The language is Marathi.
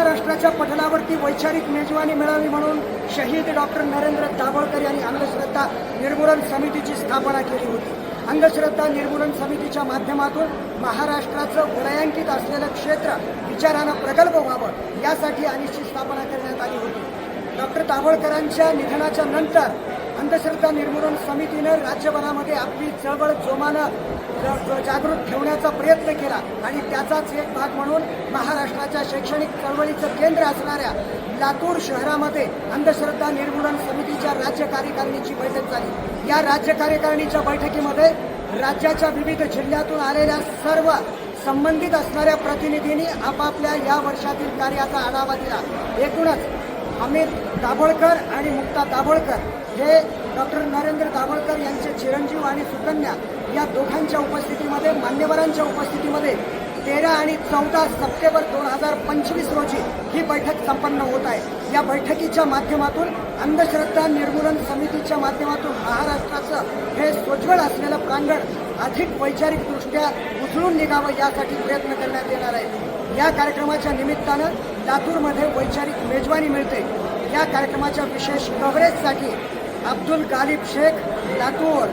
महाराष्ट्राच्या पटलावरती वैचारिक मेजवानी मिळावी म्हणून शहीद डॉक्टर नरेंद्र दाभोळकर यांनी अंधश्रद्धा निर्मूलन समितीची स्थापना केली होती. अंधश्रद्धा निर्मूलन समितीच्या माध्यमातून महाराष्ट्राचं वलयांकित असलेलं क्षेत्र विचारानं प्रगल्भ व्हावं यासाठी अनिश्चित स्थापना करण्यात आली होती. डॉक्टर दाभोळकरांच्या निधनाच्या नंतर अंधश्रद्धा निर्मूलन समितीनं राज्यभरामध्ये आपली चळवळ जोमानं जागृत ठेवण्याचा प्रयत्न केला. आणि त्याचाच एक भाग म्हणून महाराष्ट्राच्या शैक्षणिक चळवळीचं केंद्र असणाऱ्या लातूर शहरामध्ये अंधश्रद्धा निर्मूलन समितीच्या राज्य कार्यकारिणीची बैठक झाली. या राज्य कार्यकारिणीच्या बैठकीमध्ये राज्याच्या विविध जिल्ह्यातून आलेल्या सर्व संबंधित असणाऱ्या प्रतिनिधींनी आपापल्या या वर्षातील कार्याचा आढावा दिला. एकूणच अमित दाभोळकर आणि मुक्ता दाभोळकर हे डॉक्टर नरेंद्र दाभोळकर यांचे चिरंजीव आणि सुकन्या या दोघांच्या उपस्थितीमध्ये मान्यवरांच्या उपस्थितीमध्ये तेरा आणि चौदा सप्टेंबर दोन हजार पंचवीस रोजी ही बैठक संपन्न होत आहे. या बैठकीच्या माध्यमातून अंधश्रद्धा निर्मूलन समितीच्या माध्यमातून महाराष्ट्राचं हे सोज्वळ असलेलं प्रांगण अधिक वैचारिकदृष्ट्या उचलून निघावं यासाठी प्रयत्न करण्यात येणार आहे. या कार्यक्रमाच्या निमित्तानं लातूरमध्ये वैचारिक मेजवानी मिळते. या कार्यक्रमाच्या विशेष कव्हरेजसाठी আব্দুল গালিব শেখ লাতুর